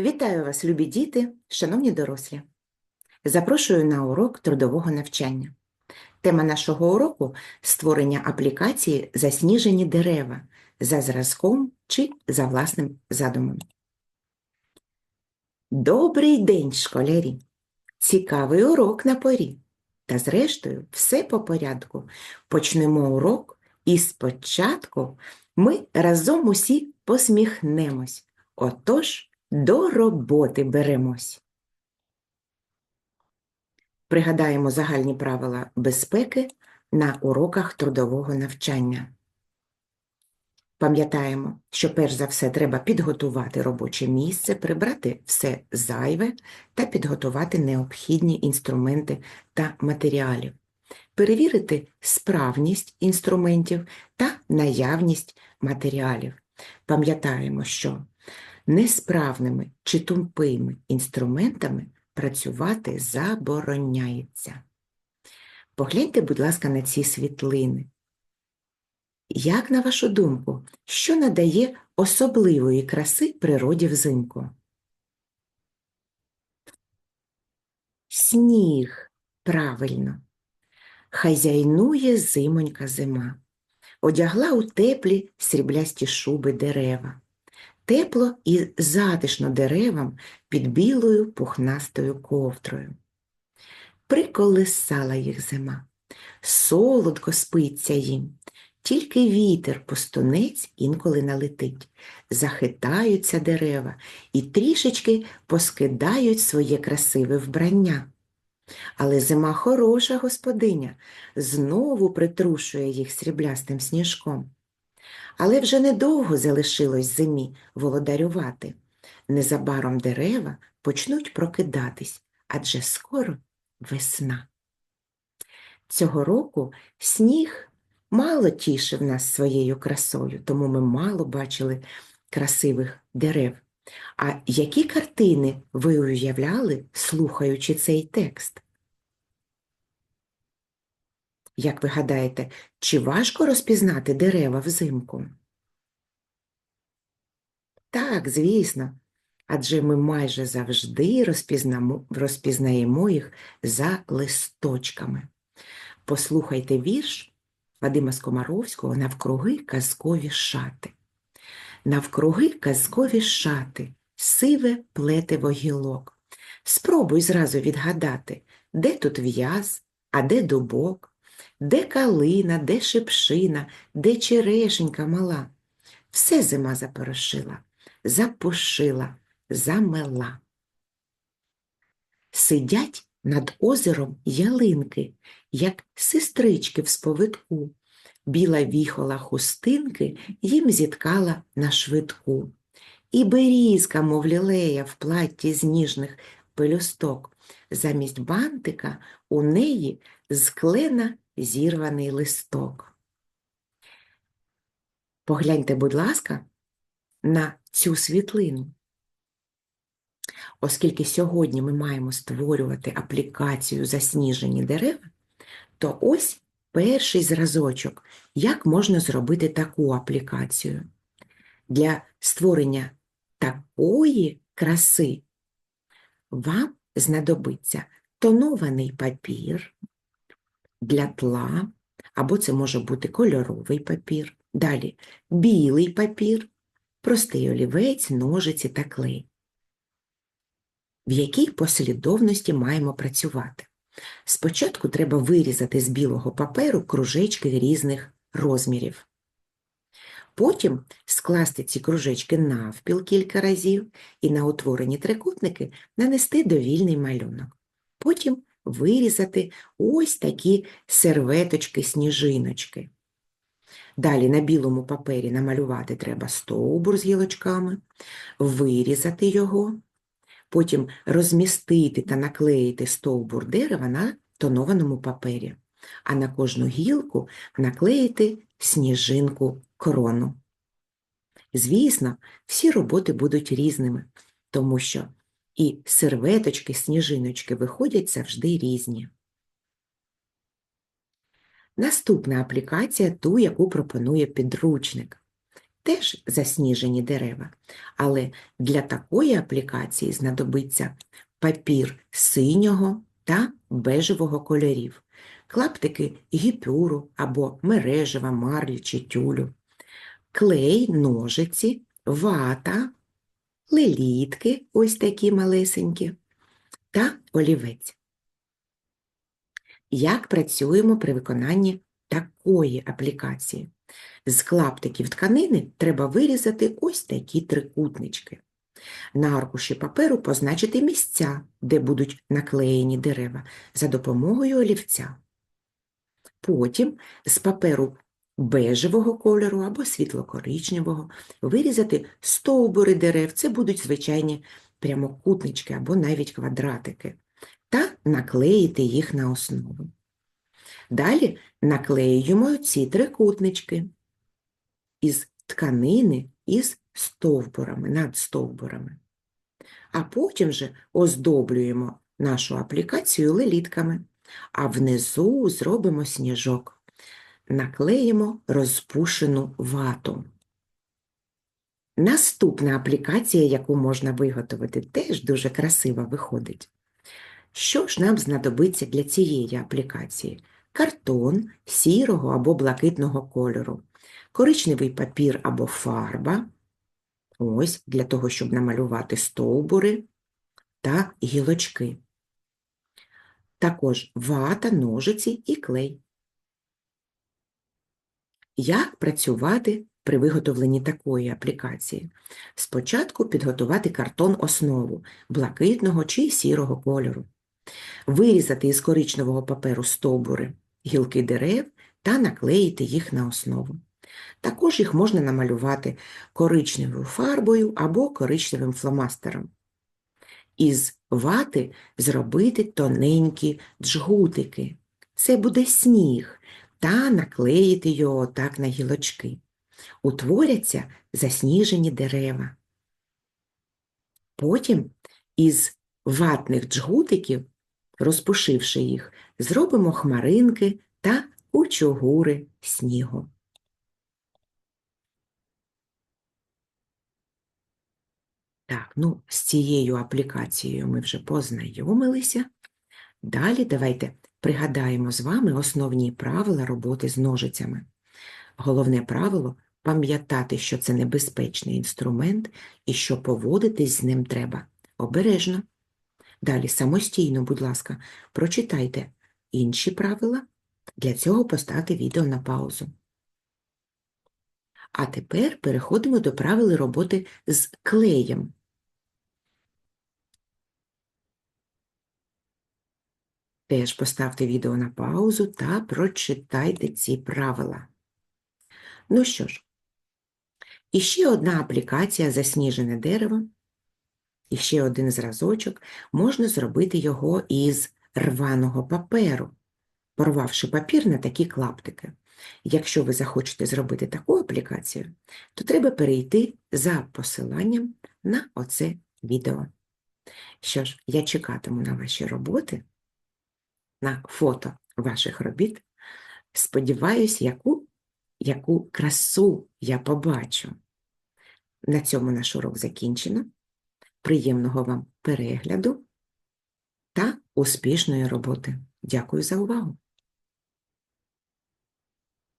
Вітаю вас, любі діти, шановні дорослі. Запрошую на урок трудового навчання. Тема нашого уроку створення аплікації засніжені дерева за зразком чи за власним задумом. Добрий день, школярі! Цікавий урок на порі. Та зрештою, все по порядку. Почнемо урок і спочатку ми разом усі посміхнемось. Отож, до роботи беремось. Пригадаємо загальні правила безпеки на уроках трудового навчання. Пам'ятаємо, що перш за все треба підготувати робоче місце, прибрати все зайве та підготувати необхідні інструменти та матеріалів, перевірити справність інструментів та наявність матеріалів. Пам'ятаємо, що несправними чи тупими інструментами працювати забороняється. Погляньте, будь ласка, на ці світлини. Як, на вашу думку, що надає особливої краси природі взимку? Сніг, правильно. Хазяйнує зимонька зима. Одягла у теплі сріблясті шуби дерева. Тепло і затишно деревам під білою пухнастою ковдрою. Приколисала їх зима, солодко спиться їм, тільки вітер пустунець інколи налетить, захитаються дерева і трішечки поскидають своє красиве вбрання. Але зима хороша господиня, знову притрушує їх сріблястим сніжком. Але вже недовго залишилось зимі володарювати. Незабаром дерева почнуть прокидатись, адже скоро весна. Цього року сніг мало тішив нас своєю красою, тому ми мало бачили красивих дерев. А які картини ви уявляли, слухаючи цей текст? Як ви гадаєте, чи важко розпізнати дерева взимку? Так, звісно, адже ми майже завжди розпізнаємо їх за листочками. Послухайте вірш Вадима Скомаровського навкруги казкові шати. Навкруги казкові шати, сиве плетиво гілок. Спробуй зразу відгадати, де тут в'яз, а де дубок, де калина, де шипшина, де черешенька мала. Все зима запорошила, запушила, замела. Сидять над озером ялинки, як сестрички в сповитку. Біла віхола хустинки їм зіткала на швидку. І берізка, мов лілея, в платті з ніжних пелюсток. Замість бантика у неї з клена зірваний листок. Погляньте, будь ласка, на цю світлину. Оскільки сьогодні ми маємо створювати аплікацію засніжені дерева, то ось перший зразочок, як можна зробити таку аплікацію. Для створення такої краси вам знадобиться тонований папір для тла, або це може бути кольоровий папір, далі білий папір, простий олівець, ножиці та клей. В якій послідовності маємо працювати? Спочатку треба вирізати з білого паперу кружечки різних розмірів. Потім скласти ці кружечки навпіл кілька разів і на утворені трикутники нанести довільний малюнок. Потім вирізати ось такі серветочки-сніжиночки. Далі на білому папері намалювати треба стовбур з гілочками, вирізати його, потім розмістити та наклеїти стовбур дерева на тонованому папері, а на кожну гілку наклеїти сніжинку крону. Звісно, всі роботи будуть різними, тому що і серветочки, сніжиночки виходять завжди різні. Наступна аплікація ту, яку пропонує підручник. теж засніжені дерева. Але для такої аплікації знадобиться папір синього та бежевого кольорів, клаптики гіпюру або мережева, марлі чи тюлю, клей, ножиці, вата, лелітки, ось такі малесенькі, та олівець. Як працюємо при виконанні такої аплікації? З клаптиків тканини треба вирізати ось такі трикутнички. На аркуші паперу позначити місця, де будуть наклеєні дерева, за допомогою олівця. Потім з паперу бежевого кольору або світло-коричневого вирізати стовбури дерев, це будуть звичайні прямокутнички або навіть квадратики, та наклеїти їх на основу. Далі наклеюємо ці трикутнички із тканини із стовбурами, над стовбурами. А потім же оздоблюємо нашу аплікацію лелітками, а внизу зробимо сніжок. Наклеїмо розпушену вату. Наступна аплікація, яку можна виготовити, теж дуже красиво виходить. Що ж нам знадобиться для цієї аплікації? Картон сірого або блакитного кольору, коричневий папір або фарба, ось для того, щоб намалювати стовбури та гілочки. Також вата, ножиці і клей. Як працювати при виготовленні такої аплікації? Спочатку підготувати картон основу блакитного чи сірого кольору, вирізати із коричневого паперу стовбури, гілки дерев та наклеїти їх на основу. Також їх можна намалювати коричневою фарбою або коричневим фломастером. Із вати зробити тоненькі джгутики. Це буде сніг, та наклеїти його так на гілочки. Утворяться засніжені дерева. Потім із ватних джгутиків, розпушивши їх, зробимо хмаринки та кучугури снігу. Так, ну, з цією аплікацією ми вже познайомилися. Далі давайте пригадаємо з вами основні правила роботи з ножицями. Головне правило пам'ятати, що це небезпечний інструмент і що поводитись з ним треба обережно. Далі самостійно, будь ласка, прочитайте інші правила. Для цього поставте відео на паузу. А тепер переходимо до правил роботи з клеєм. Теж поставте відео на паузу та прочитайте ці правила. Ну що ж, іще одна аплікація засніжене дерево, і ще один зразочок, можна зробити його із рваного паперу, порвавши папір на такі клаптики. Якщо ви захочете зробити таку аплікацію, то треба перейти за посиланням на оце відео. Що ж, я чекатиму на ваші роботи на фото ваших робіт. Сподіваюсь, яку, яку красу я побачу. На цьому наш урок закінчено. Приємного вам перегляду та успішної роботи. Дякую за увагу!